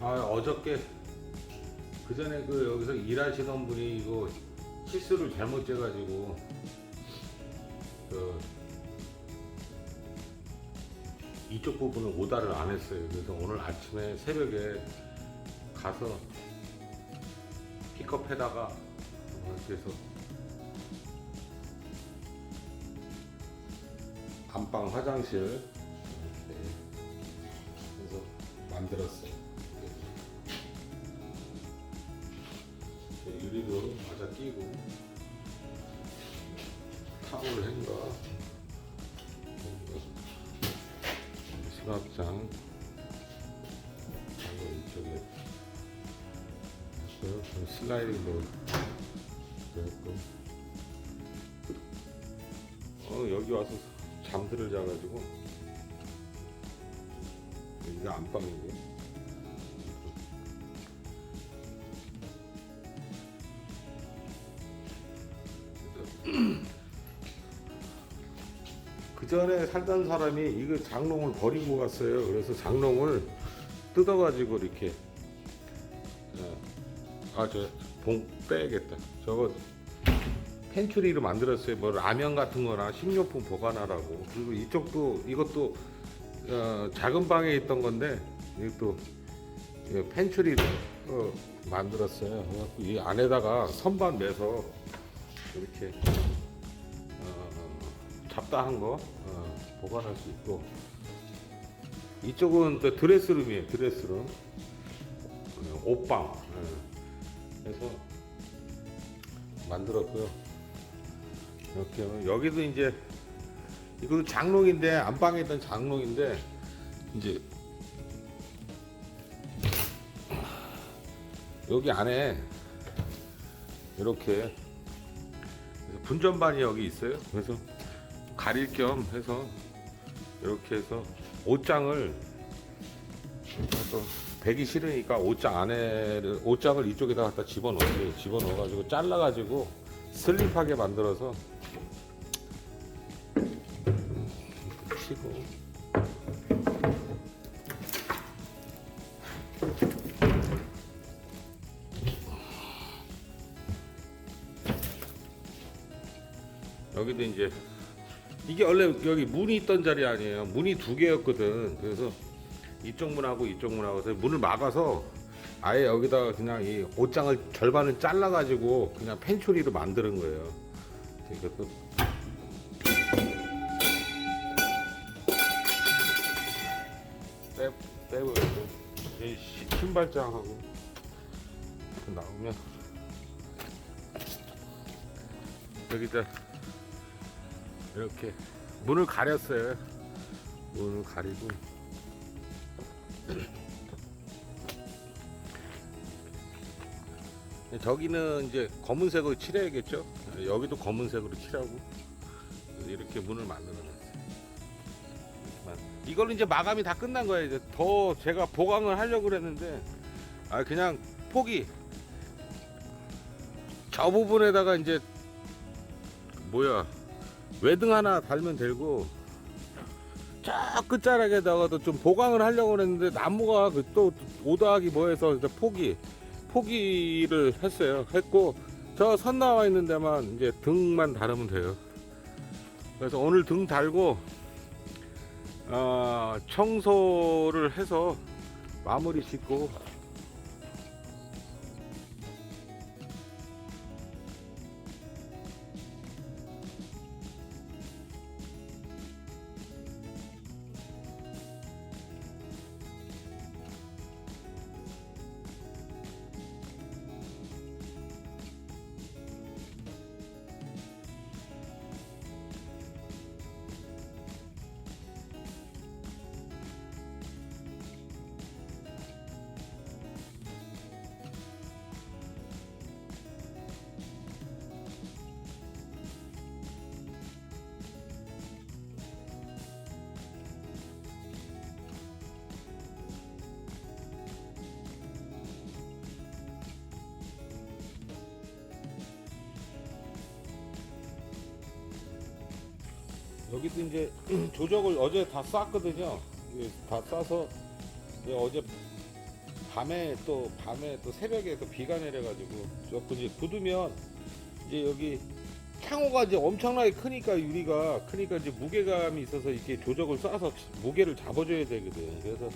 아 어저께 그 전에 그 여기서 일하시던 분이 이거 치수를 잘못 재가지고 그 이쪽 부분을 오다를 안 했어요. 그래서 오늘 아침에 새벽에 가서 픽업해다가 해서 안방 화장실 이렇게 해서 만들었어요. 그리고 슬라이딩도 됐고. 어 여기 와서 잠들을 자가지고 이게 안방이고 그 전에 살던 사람이 이거 장롱을 버리고 갔어요. 그래서 장롱을 뜯어가지고 이렇게 아저 봉 빼야겠다. 저거 펜츄리로 만들었어요. 뭐 라면 같은 거나 식료품 보관하라고. 그리고 이쪽도 이것도 어, 작은 방에 있던 건데 이것도 펜츄리로 어, 만들었어요. 이 안에다가 선반 매서 이렇게 어, 잡다한 거 어, 보관할 수 있고 이쪽은 또 드레스룸이에요. 드레스룸 어, 옷방 예. 해서 만들었고요. 이렇게 여기도 이제 이거 장롱인데 안방에 있던 장롱인데 이제 여기 안에 이렇게 분전반이 여기 있어요. 그래서 가릴 겸 해서 이렇게 해서 옷장을 또 배기 싫으니까 옷장 안에 옷장을 이쪽에다 갖다 집어넣어요. 집어넣어가지고 잘라가지고 슬립하게 만들어서 치고 여기도 이제 이게 원래 여기 문이 있던 자리 아니에요. 문이 두 개였거든. 그래서 이쪽 문하고 이쪽 문하고 해서 문을 막아서 아예 여기다가 그냥 이 옷장을 절반을 잘라가지고 그냥 펜초리로 만드는 거예요. 이것도 빼 빼고 이 시- 신발장하고 나오면 여기다 이렇게 문을 가렸어요. 문을 가리고 저기는 이제 검은색으로 칠해야겠죠. 여기도 검은색으로 칠하고 이렇게 문을 만들어놨어요. 이걸로 이제 마감이 다 끝난 거예요. 이제 더 제가 보강을 하려고 그랬는데 아 그냥 포기. 저 부분에다가 이제 뭐야 외등 하나 달면 되고 저 끝자락에다가도 좀 보강을 하려고 그랬는데 나무가 그또 오다하기 뭐해서 포기 포기를 했어요. 했고 저 선 나와 있는 데만 이제 등만 달으면 돼요. 그래서 오늘 등 달고 어, 청소를 해서 마무리 짓고 여기도 이제 조적을 어제 다 쌌거든요. 다 이제 어제 밤에 또 밤에 또 새벽에 또 비가 내려가지고 자꾸 이제 굳으면 이제 여기 창호가 이제 엄청나게 크니까 유리가 크니까 이제 무게감이 있어서 이렇게 조적을 쏴서 무게를 잡아줘야 되거든. 그래서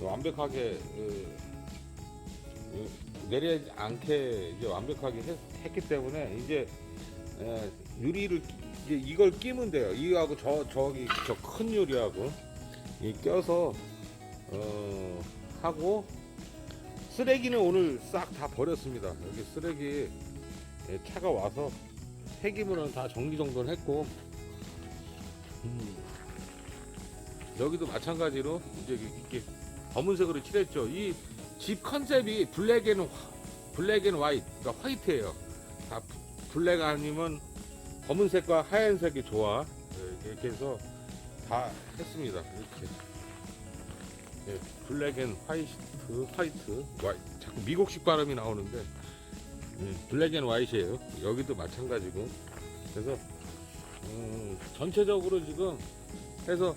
완벽하게 어, 어, 내리지 않게 이제 완벽하게 했, 했기 때문에 이제 에, 유리를 끼- 이제 이걸 끼면 돼요. 이거하고 저 저기 저 큰 유리하고 이 껴서 어 하고 쓰레기는 오늘 싹 다 버렸습니다. 여기 쓰레기 예, 차가 와서 폐기물은 다 정리정돈 했고 음, 여기도 마찬가지로 이제 이렇게 검은색으로 칠했죠. 이 집 컨셉이 블랙 앤 화- 블랙 앤 화이트, 그러니까 화이트예요. 다 부- 블랙 아니면 검은색과 하얀색이 좋아. 예, 이렇게 해서 다 했습니다. 이렇게 예, 블랙 앤 화이트, 화이트, 와이 자꾸 미국식 발음이 나오는데 예, 블랙 앤 화이트예요. 여기도 마찬가지고 그래서 음, 전체적으로 지금 해서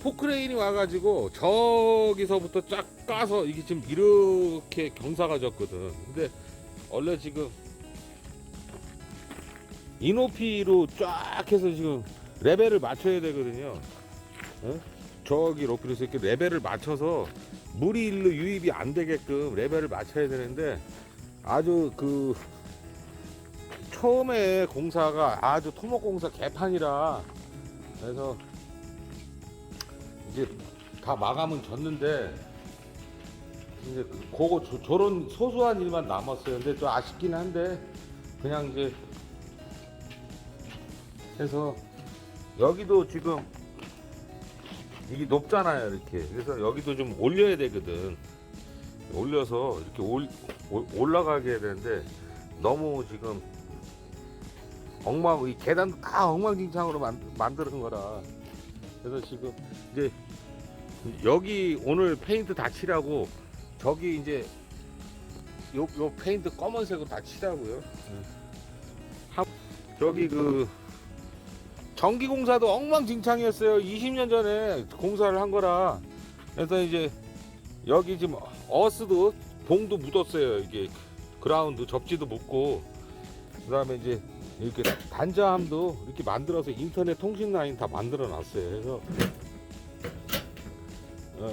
포크레인이 와가지고 저기서부터 쫙 까서 이게 지금 이렇게 경사가 졌거든. 근데 원래 지금 이 높이로 쫙 해서 지금 레벨을 맞춰야 되거든요. 어? 저기 해서 이렇게 레벨을 맞춰서 물이 일로 유입이 안 되게끔 레벨을 맞춰야 되는데 아주 그 처음에 공사가 아주 토목 공사 개판이라 그래서 이제 다 마감은 졌는데 이제 그거 저, 저런 소소한 일만 남았어요. 근데 또 아쉽긴 한데 그냥 이제 해서 여기도 지금 이게 높잖아요 이렇게. 그래서 여기도 좀 올려야 되거든. 올려서 이렇게 올, 올- 올라가게 해야 되는데 너무 지금 엉망 이 계단도 다 엉망진창으로 만, 만드는 거라. 그래서 지금 이제 여기 오늘 페인트 다 칠하고 저기 이제 요, 요 페인트 검은색으로 다 칠하고요. 하- 저기 그 전기 공사도 엉망진창이었어요. 20년 전에 공사를 한 거라. 그래서 이제 여기 지금 어스도 봉도 묻었어요. 이게 그라운드 접지도 묻고. 그 다음에 이제 이렇게 단자함도 이렇게 만들어서 인터넷 통신 라인 다 만들어 놨어요. 그래서 어,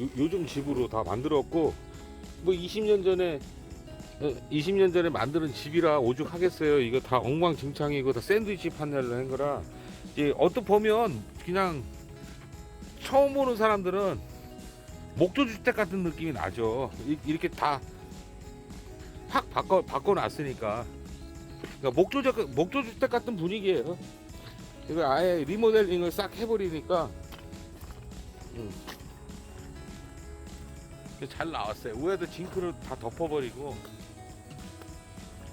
요, 요즘 집으로 다 만들었고 뭐 20년 전에 어, 20년 전에 만드는 집이라 오죽하겠어요. 이거 다 엉망진창이고 다 샌드위치 판넬로 한 거라. 이제 어떻게 보면 그냥 처음 보는 사람들은 목조주택 같은 느낌이 나죠. 이- 이렇게 다 확 바꿔 바꿔놨으니까. 그러니까 목조주택 목조주택 같은 분위기예요. 이거 아예 리모델링을 싹 해버리니까. 음. 잘 나왔어요. 위에도 징크를 다 덮어버리고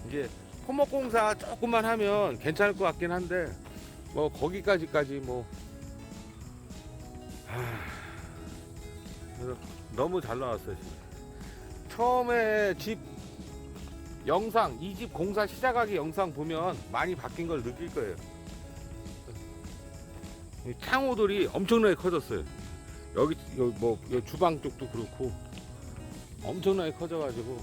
이제 토목공사 조금만 하면 괜찮을 것 같긴 한데 뭐 거기까지까지 뭐 하... 너무 잘 나왔어요. 지금. 처음에 집 영상 이 집 공사 시작하기 영상 보면 많이 바뀐 걸 느낄 거예요. 이 창호들이 엄청나게 커졌어요. 여기 여기 뭐 여기 주방 쪽도 그렇고 엄청나게 커져가지고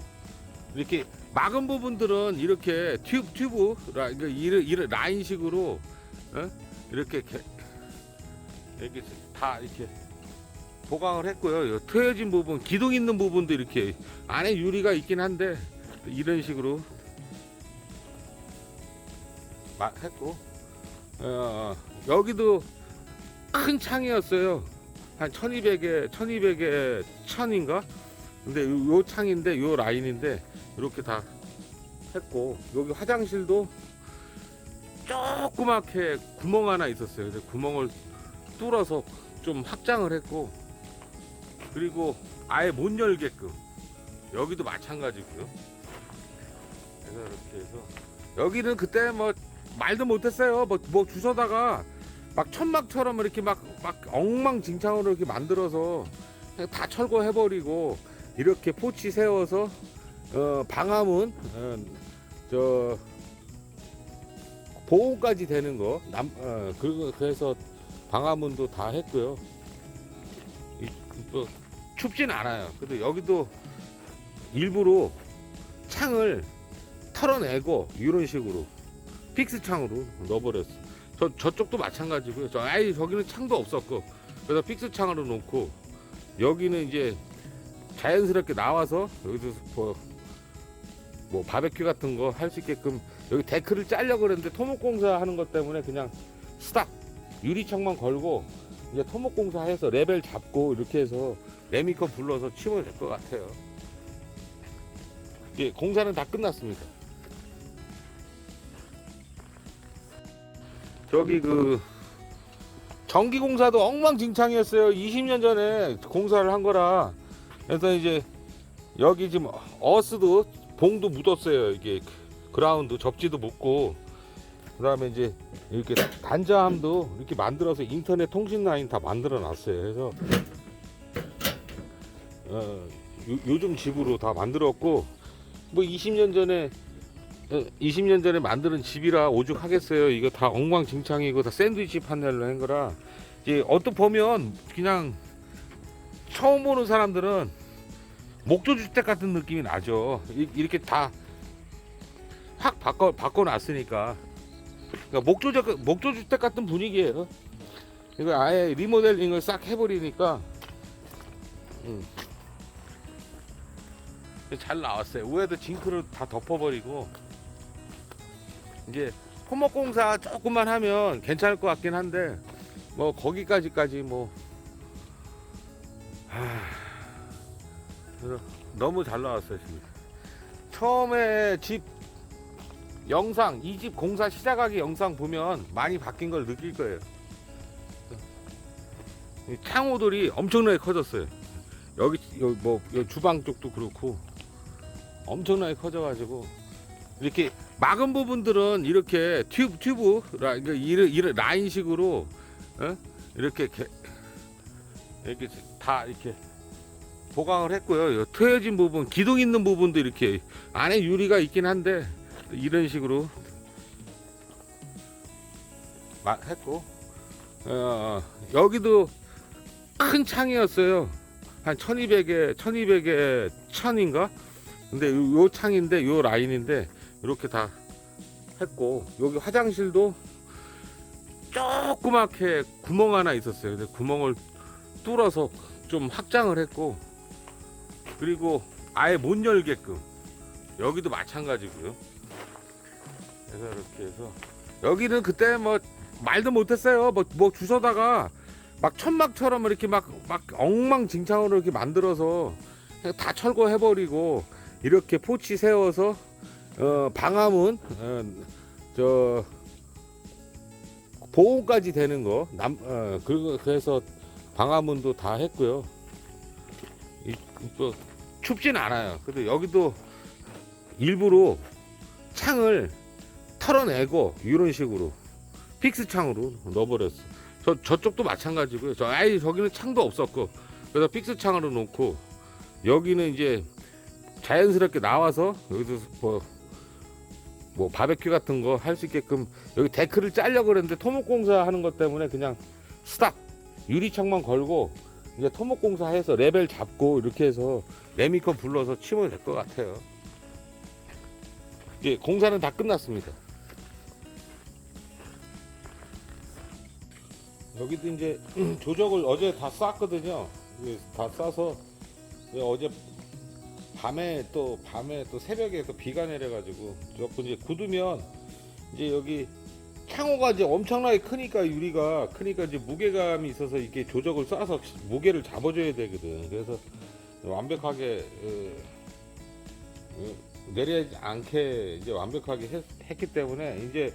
이렇게 막은 부분들은 이렇게 튜브 튜브 라, 그러니까 이런 이런 라인식으로 어? 이렇게 개- 이렇게 다 이렇게 보강을 했고요. 요 트여진 부분, 기둥 있는 부분도 이렇게 안에 유리가 있긴 한데 이런 식으로 막 했고 어, 여기도 큰 창이었어요. 한 1200에 1200에 1000인가? 근데 요, 요 창인데 요 라인인데 이렇게 다 했고 여기 화장실도 조그맣게 구멍 하나 있었어요. 근데 구멍을 뚫어서 좀 확장을 했고 그리고 아예 못 열게끔 여기도 마찬가지고요. 그래서 이렇게 해서 여기는 그때 뭐 말도 못했어요. 뭐, 뭐 주워다가 막 천막처럼 이렇게 막, 막 엉망진창으로 이렇게 만들어서 다 철거해버리고 이렇게 포치 세워서 어, 방화문 어, 저 보호까지 되는 거 남, 어, 그리고 그래서 방화문도 다 했고요. 이, 또 춥진 않아요. 근데 여기도 일부러 창을 털어내고 이런 식으로 픽스 창으로 넣어버렸어. 저 저쪽도 마찬가지고요. 저 아이 저기는 창도 없었고 그래서 픽스 창으로 놓고 여기는 이제 자연스럽게 나와서 여기서 뭐, 뭐 바베큐 같은 거 할 수 있게끔 여기 데크를 짜려고 그랬는데 토목공사 하는 것 때문에 그냥 스탑 유리창만 걸고 이제 토목공사 해서 레벨 잡고 이렇게 해서 레미컨 불러서 치면 될 것 같아요. 예, 공사는 다 끝났습니다. 저기 그 전기 공사도 엉망진창이었어요. 20년 전에 공사를 한 거라. 그래서 이제 여기 지금 어스도 봉도 묻었어요. 이게 그라운드 접지도 묻고 그 다음에 이제 이렇게 단자함도 이렇게 만들어서 인터넷 통신 라인 다 만들어 놨어요. 그래서 어, 요, 요즘 집으로 다 만들었고 뭐 20년 전에 어, 20년 전에 만드는 집이라 오죽하겠어요. 이거 다 엉망진창이고 다 샌드위치 판넬로 한 거라 이제 어떻게 보면 그냥 처음 보는 사람들은 목조 주택 같은 느낌이 나죠. 이- 이렇게 다 확 바꿔 바꿔 놨으니까 그러니까 목조 주 목조 주택 같은 분위기예요. 이거 아예 리모델링을 싹 해버리니까 음. 잘 나왔어요. 위에도 징크를 다 덮어버리고 이제 토목공사 조금만 하면 괜찮을 것 같긴 한데 뭐 거기까지까지 뭐 하... 그래서 너무 잘 나왔어요 지금. 처음에 집 영상 이 집 공사 시작하기 영상 보면 많이 바뀐 걸 느낄 거예요. 이 창호들이 엄청나게 커졌어요. 여기 여기 뭐 여기 주방 쪽도 그렇고 엄청나게 커져가지고 이렇게 막은 부분들은 이렇게 튜브 튜브 라 이런 이런 라인식으로 어? 이렇게 개- 이렇게 다 이렇게 보강을 했고요. 요 트여진 부분, 기둥 있는 부분도 이렇게 안에 유리가 있긴 한데 이런 식으로 마- 했고 어, 여기도 큰 창이었어요. 한 1200에 1200에 1000인가? 근데 요, 요 창인데 요 라인인데 이렇게 다 했고 여기 화장실도 조그맣게 구멍 하나 있었어요. 근데 구멍을 뚫어서 좀 확장을 했고 그리고 아예 못 열게끔 여기도 마찬가지고요. 그래서 이렇게 해서 여기는 그때 뭐 말도 못했어요. 뭐, 뭐 주워다가 막 천막처럼 이렇게 막, 막 엉망진창으로 이렇게 만들어서 다 철거해버리고 이렇게 포치 세워서 어, 방화문 어, 저 보호까지 되는 거 남, 어, 그리고 그래서 방화문도 다 했고요. 이, 뭐, 춥진 않아요. 근데 여기도 일부러 창을 털어내고 이런 식으로 픽스 창으로 넣어버렸어. 저 저쪽도 마찬가지고요. 저 아이 저기는 창도 없었고 그래서 픽스 창으로 놓고 여기는 이제 자연스럽게 나와서 여기서 뭐, 뭐 바베큐 같은 거 할 수 있게끔 여기 데크를 짜려고 그랬는데 토목공사 하는 것 때문에 그냥 스탑 유리창만 걸고 이제 토목공사 해서 레벨 잡고 이렇게 해서 레미컨 불러서 치면 될 것 같아요. 이제 공사는 다 끝났습니다. 여기도 이제 조적을 어제 다 쌌거든요. 다 이제 어제 밤에 또 밤에 또 새벽에 또 비가 내려가지고 조금 이제 굳으면 이제 여기 창호가 이제 엄청나게 크니까 유리가 크니까 이제 무게감이 있어서 이렇게 조적을 쏴서 무게를 잡아줘야 되거든. 그래서 완벽하게 어, 어, 내리지 않게 이제 완벽하게 했, 기 때문에 이제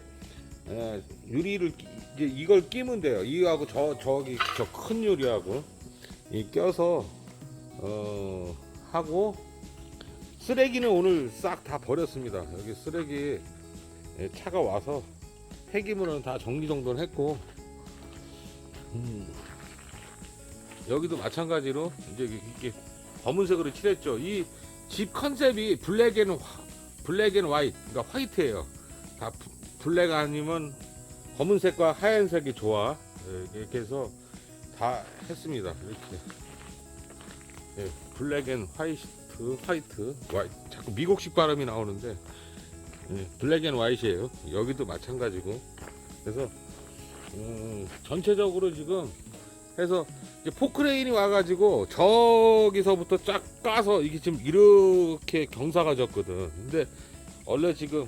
에, 유리를 끼- 이제 이걸 끼면 돼요. 이거하고 저 저기 저 큰 유리하고 이 껴서 어 하고 쓰레기는 오늘 싹 다 버렸습니다. 여기 쓰레기 예, 차가 와서 폐기물은 다 정리 정돈 했고 음, 여기도 마찬가지로 이제 이렇게 검은색으로 칠했죠. 이 집 컨셉이 블랙 앤 화, 블랙 앤 화이트 그러니까 화이트예요. 다 부- 블랙 아니면 검은색과 하얀색이 좋아 예, 이렇게 해서 다 했습니다. 이렇게 예, 블랙 앤 화이트 화이트 화이트 자꾸 미국식 발음이 나오는데 예, 블랙 앤 화이트예요 여기도 마찬가지고 그래서 음, 전체적으로 지금 이제 포크레인이 와가지고 저기서부터 쫙 까서 이게 지금 이렇게 경사가 졌거든 근데 원래 지금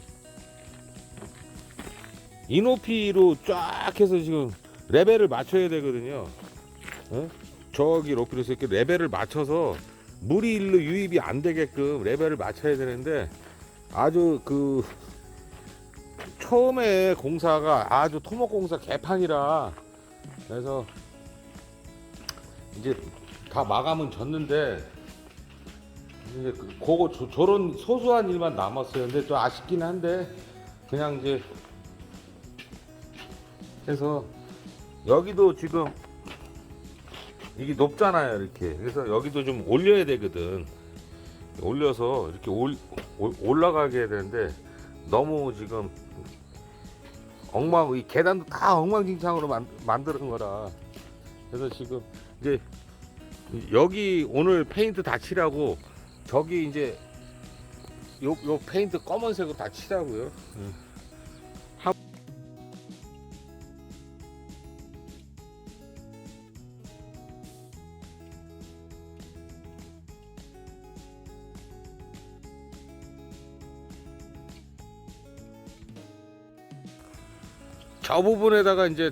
이 높이로 쫙 해서 지금 레벨을 맞춰야 되거든요 어? 저기 높이로 해서 이렇게 레벨을 맞춰서 물이 일로 유입이 안 되게끔 레벨을 맞춰야 되는데 아주 그 처음에 공사가 아주 토목 공사 개판이라 그래서 이제 다 마감은 졌는데 이제 그- 그거 저, 저런 소소한 일만 남았어요. 근데 좀 아쉽긴 한데 그냥 이제 해서 여기도 지금 이게 높잖아요 이렇게. 그래서 여기도 좀 올려야 되거든. 올려서 이렇게 올, 올- 올라가게 해야 되는데 너무 지금 엉망 이 계단도 다 엉망진창으로 만, 만드는 거라. 그래서 지금 이제 여기 오늘 페인트 다 칠하고 저기 이제 요, 요 페인트 검은색으로 다 칠하고요. 저 부분에다가 이제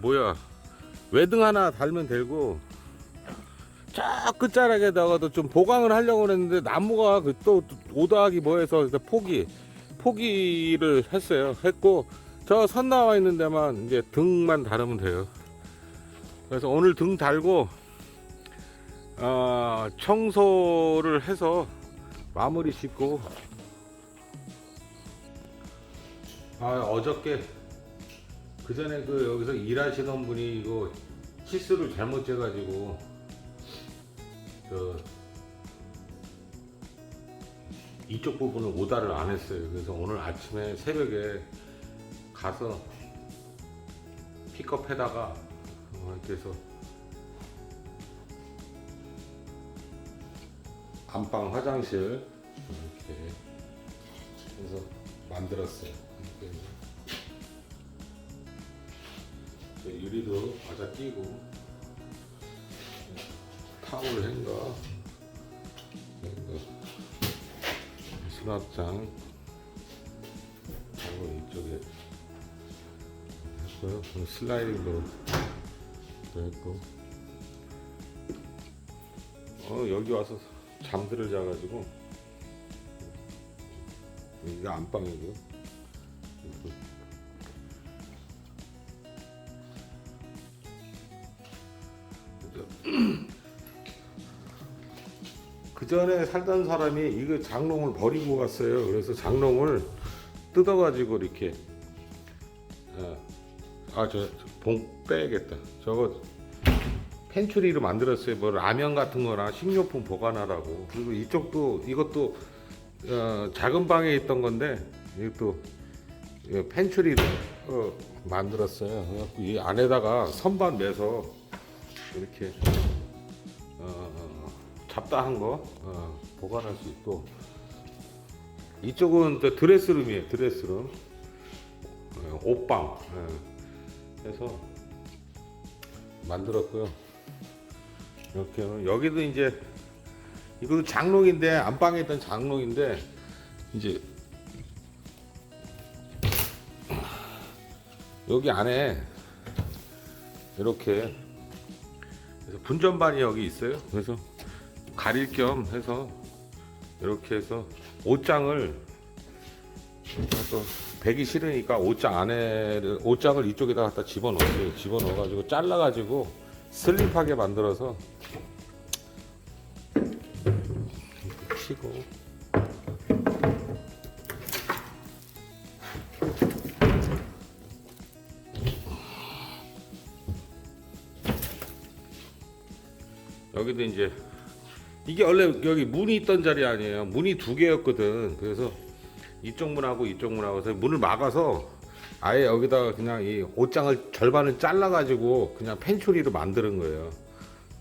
뭐야 외등 하나 달면 되고 저 끝자락에다가도 좀 보강을 하려고 했는데 나무가 그또 오다하기 뭐해서 포기 포기를 했어요. 했고 저 선 나와 있는 데만 이제 등만 달으면 돼요. 그래서 오늘 등 달고 어, 청소를 해서 마무리 짓고 아 어저께 그 전에 그 여기서 일하시던 분이 이거 치수를 잘못 재가지고 저 이쪽 부분을 오다를 안 했어요. 그래서 오늘 아침에 새벽에 가서 픽업해다가 어, 이렇게 해서 안방 화장실 이렇게 해서 만들었어요. 유리도 과자 끼고 타올 행거. 행거 수납장 그리고 이쪽에 했고요. 슬라이딩도 했고. 어 여기 와서 잠들을 자가지고 이게 안방이고요 그 전에 살던 사람이 이거 장롱을 버리고 갔어요. 그래서 장롱을 뜯어가지고 이렇게 아저 봉 빼야겠다. 저거 펜츄리로 만들었어요. 뭐 라면 같은 거나 식료품 보관하라고. 그리고 이쪽도 이것도 어, 작은 방에 있던 건데 이것도 이 펜츄리로 어, 만들었어요. 그래갖고 이 안에다가 선반 매서 이렇게 어, 잡다한 거 어, 보관할 수 있고. 이쪽은 또 드레스룸이에요 드레스룸. 어, 옷방. 예. 해서 만들었고요. 이렇게 여기도 이제 이것도 장롱인데 안방에 있던 장롱인데 이제 여기 안에 이렇게 분전반이 여기 있어요. 그래서 가릴 겸 해서 이렇게 해서 옷장을 또 배기 싫으니까 옷장 안에 옷장을 이쪽에다 갖다 집어넣었어요. 집어넣어가지고 잘라가지고 슬립하게 만들어서 치고 여기도 이제 이게 원래 여기 문이 있던 자리 아니에요. 문이 두 개였거든. 그래서 이쪽 문하고 이쪽 문하고 해서 문을 막아서 아예 여기다가 그냥 이 옷장을 절반을 잘라가지고 그냥 펜초리로 만드는 거예요.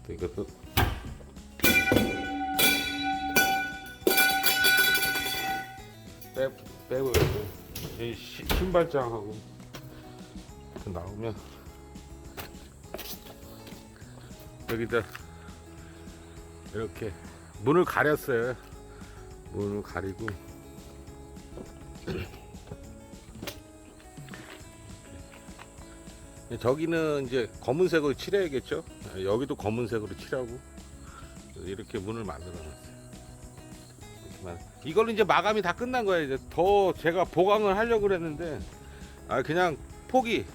이것도 빼, 빼고 신발장하고 나오면 여기다 이렇게 문을 가렸어요. 문을 가리고 저기는 이제 검은색으로 칠해야겠죠. 여기도 검은색으로 칠하고 이렇게 문을 만들어 놨어요. 이렇게만. 이걸로 이제 마감이 다 끝난 거예요. 이제 더 제가 보강을 하려고 그랬는데 아 그냥 포기